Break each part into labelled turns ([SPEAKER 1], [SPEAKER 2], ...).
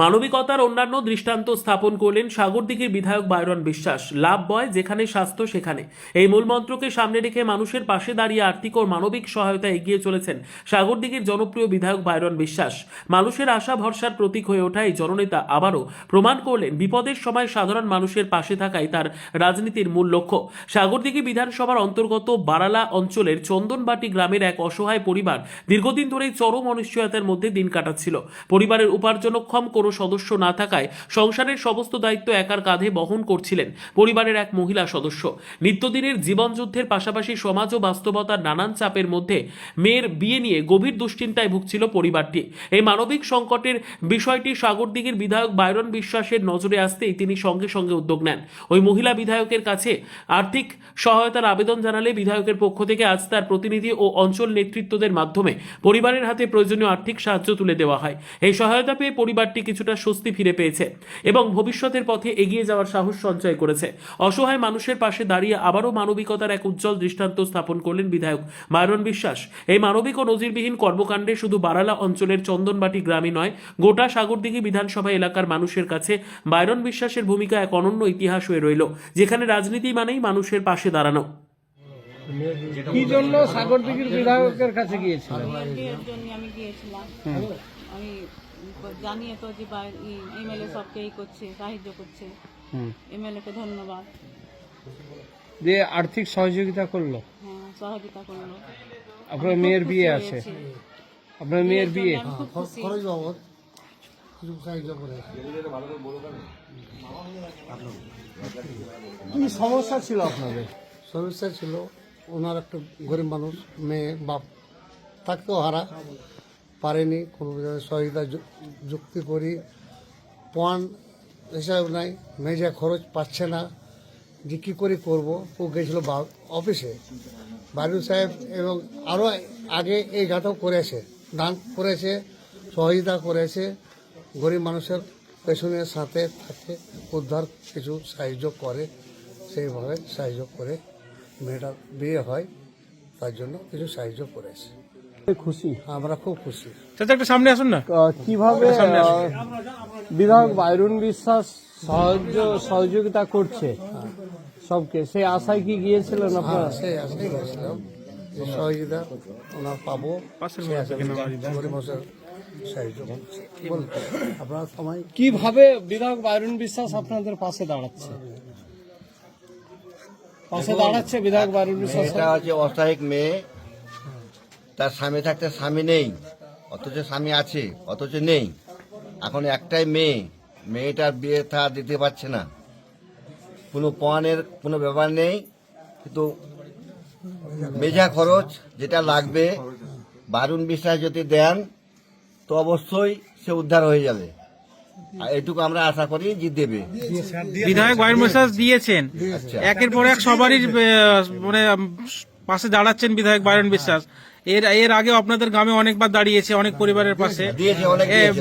[SPEAKER 1] মানবিকতার অন্যান্য দৃষ্টান্ত স্থাপন করলেন সাগরদিঘির বিধায়ক বাইরন বিশ্বাস। লাভ বয়, যেখানে স্বাস্থ্য সেখানে। এই মূলমন্ত্রকে সামনে রেখে মানুষের পাশে দাঁড়িয়ে আর্থিক ও মানবিক সহায়তা এগিয়ে চলেছেন সাগরদিঘির জনপ্রিয় বিধায়ক বাইরন বিশ্বাস। মানুষের আশা ভরসার প্রতীক হয়ে ওঠা এই জননেতা আবারও প্রমাণ করলেন, বিপদের সময় সাধারণ মানুষের পাশে থাকাই তার রাজনীতির মূল লক্ষ্য। সাগরদিঘি বিধানসভার অন্তর্গত বারালা অঞ্চলের চন্দনবাটি গ্রামের এক অসহায় পরিবার দীর্ঘদিন ধরেই চরম অনিশ্চয়তার মধ্যে দিন কাটাচ্ছিল। পরিবারের উপার্জনক্ষম কোনো সদস্য না থাকায় সংসারের সমস্ত দায়িত্ব একার কাঁধে বহন করছিলেন পরিবারের এক মহিলা সদস্য। নিত্যদিনের জীবনযুদ্ধের পাশাপাশি সমাজ ও বাস্তবতার নানান চাপের মধ্যে মেয়ের বিয়ে নিয়ে গভীর দুশ্চিন্তায় ভুগছিল পরিবারটি। এই মানবিক সংকটের বিষয়টি সাগরদিঘির বিধায়ক বাইরন বিশ্বাসের নজরে আসতেই তিনি সঙ্গে সঙ্গে উদ্যোগ নেন। ওই মহিলা বিধায়কের কাছে আর্থিক সহায়তার আবেদন জানালে বিধায়কের পক্ষ থেকে আজ তার প্রতিনিধি ও অঞ্চল নেতৃত্বদের মাধ্যমে পরিবারের হাতে প্রয়োজনীয় আর্থিক সাহায্য তুলে দেওয়া হয়। এই সহায়তা পেয়ে পরিবারটি কিছুটা স্বস্তি ফিরে পেয়েছে এবং ভবিষ্যতের পথে এগিয়ে যাওয়ার সাহস সঞ্চয় করেছে। অসহায় মানুষের পাশে দাঁড়িয়ে আবারও মানবিকতার এক উজ্জ্বল দৃষ্টান্ত স্থাপন করলেন বিধায়ক মায়রন বিশ্বাস। এই মানবিক ও নজিরবিহীন কর্মকাণ্ডে শুধু বারালা অঞ্চলের চন্দনবাটি গ্রামই নয় গোটা সাগরদিঘি বিধানসভা এলাকার মানুষের কাছে বাইরন বিশ্বাসের ভূমিকা এক অনন্য ইতিহাস হয়ে রইল যেখানে রাজনীতি মানেই মানুষের পাশে দাঁড়ানো।
[SPEAKER 2] কি জন্য সাগরদিঘির বিধায়কের কাছে
[SPEAKER 3] জন্য আমি গিয়েছিলাম। আমি জানিয়ে তো যে এমএলএ সবকে এই করছে সাহায্য করছে। এমএলএ কে ধন্যবাদ।
[SPEAKER 2] যে আর্থিক সহযোগিতা করল?
[SPEAKER 3] হ্যাঁ সহযোগিতা করল।
[SPEAKER 2] আপনার মেয়ের বিয়ে আছে? আপনার মেয়ের বিয়ে?
[SPEAKER 3] খুব
[SPEAKER 4] খরচ বাবদ কিছু সাহায্য করে।
[SPEAKER 2] কি সমস্যা ছিল আপনাদের?
[SPEAKER 4] সমস্যা ছিল ওনার একটা গরিব মানুষ মেয়ে বাপ থাকতেও হারা। পারেনি, কোনো সহযোগিতা যুক্তি করি। পয়েন্ট হিসাব নাই, মেজা খরচ পাচ্ছে না। যে কী করে করব? ও গেছিল অফিসে। বারু সাহেব এবং আরও আগে এই গাঁটাও করেছে, দান করেছে, সহযোগিতা করেছে। গরিব মানুষের পেছনের সাথে থাকে, উদ্ধার কিছু সাহায্য করে, সেইভাবে সাহায্য করে মেয়েটার বিয়ে হয়, তার জন্য কিছু সাহায্য করেছে।
[SPEAKER 2] খুশি
[SPEAKER 4] আমরা খুব খুশি।
[SPEAKER 5] চাচা একটু সামনে আসুন না।
[SPEAKER 2] কীভাবে বিধায়ক বাইরুন বিশ্বাস সাহায্য সহযোগিতা করছে? সবকে সেই আশায় কি গিয়েছিলেন
[SPEAKER 4] হ্যাঁ
[SPEAKER 2] আপনারা?
[SPEAKER 4] সেই আশাই গেছিলাম সহযোগিতা ওনার পাবো। আপনারা
[SPEAKER 2] কীভাবে বিধায়ক বাইরুন বিশ্বাস আপনাদের পাশে দাঁড়াচ্ছে? পাশে দাঁড়াচ্ছে বিধায়ক বাইরুন বিশ্বাস।
[SPEAKER 6] অস্থায়িক মেয়ে তার স্বামী থাকতে স্বামী নেই অথচ স্বামী আছে অথচ নেই। এখন একটাই মেয়ে মেয়েটার বিয়ে থা দিতে পারছে না। কোনো পণের কোনো ব্যাপার নেই কিন্তু মেজা খরচ যেটা লাগবে বারুণ বিশ্বাস যদি দেন তো অবশ্যই সে উদ্ধার হয়ে যাবে। আর এটুকু আমরা আশা করি যে দেবে।
[SPEAKER 5] বিধায়ক মেসাজ দিয়েছেন।
[SPEAKER 6] আচ্ছা।
[SPEAKER 5] একের পর এক সবারই মানে পাশে দাঁড়াচ্ছেন বিধায়ক বাইরন বিশ্বাস। এর এর আগে আপনাদের গ্রামে অনেকবার দাঁড়িয়েছে অনেক পরিবারের পাশে।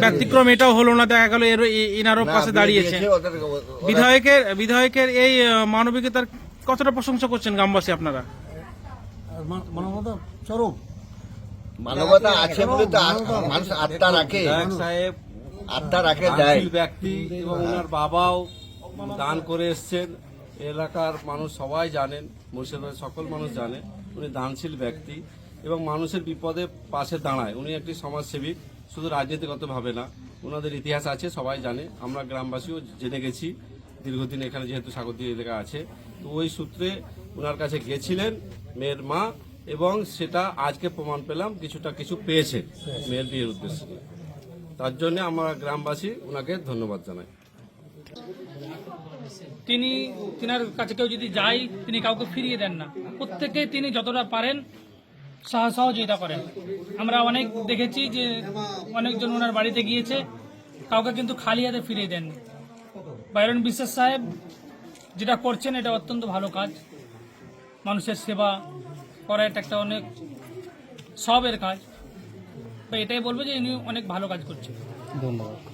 [SPEAKER 5] ব্যতিক্রম এটাও হলো না দেখা গেল এর এনারও পাশে
[SPEAKER 6] ওরা-
[SPEAKER 5] বিধায়কের বিধায়কের এই মানবিকতার কতটা প্রশংসা করছেন গ্রামবাসী আপনারা?
[SPEAKER 4] মানবতা চরম
[SPEAKER 6] মানবতা আছে বলে তো মানুষ আত্মা রাখে।
[SPEAKER 7] সাহেব
[SPEAKER 6] আত্মা রাখে
[SPEAKER 7] দানশীল ব্যক্তি এবং ওনার বাবাও দান করে এসছেন। এলাকার মানুষ সবাই জানেন। মুর্শিদাবাদের সকল মানুষ জানে, উনি দানশীল ব্যক্তি এবং মানুষের বিপদে পাশে দাঁড়ায়। উনি একটি সমাজসেবী, শুধু রাজনীতিগতভাবে না ওনাদের ইতিহাস আছে, সবাই জানে, আমরা গ্রামবাসীও জেনে গেছি, দীর্ঘদিন এখানে যেহেতু সাগরদী এলাকা আছে। তো ওই সূত্রে ওনার কাছে গেছিলেন মেয়ের মা এবং সেটা আজকে প্রমাণ পেলাম, কিছুটা কিছু পেয়েছে মেয়ের বিয়ের উদ্দেশ্যে। তার জন্য আমরা গ্রামবাসী ওনাকে ধন্যবাদ জানাই।
[SPEAKER 8] তিনি, তিনার কাছে কেউ যদি যায়, তিনি কাউকে ফিরিয়ে দেন না। প্রত্যেকে তিনি যতটা পারেন সহ- সহযোগিতা করেন। আমরা অনেক দেখেছি যে অনেকজন ওনার বাড়িতে গিয়েছে, কাউকে কিন্তু খালি হাতে ফিরিয়ে দেননি। বাইরন বিশ্বাস সাহেব যেটা করছেন, এটা অত্যন্ত ভালো কাজ। মানুষের সেবা করা এটা একটা অনেক সবের কাজ। এটাই বলব যে ইনি অনেক ভালো কাজ করছেন।
[SPEAKER 2] ধন্যবাদ।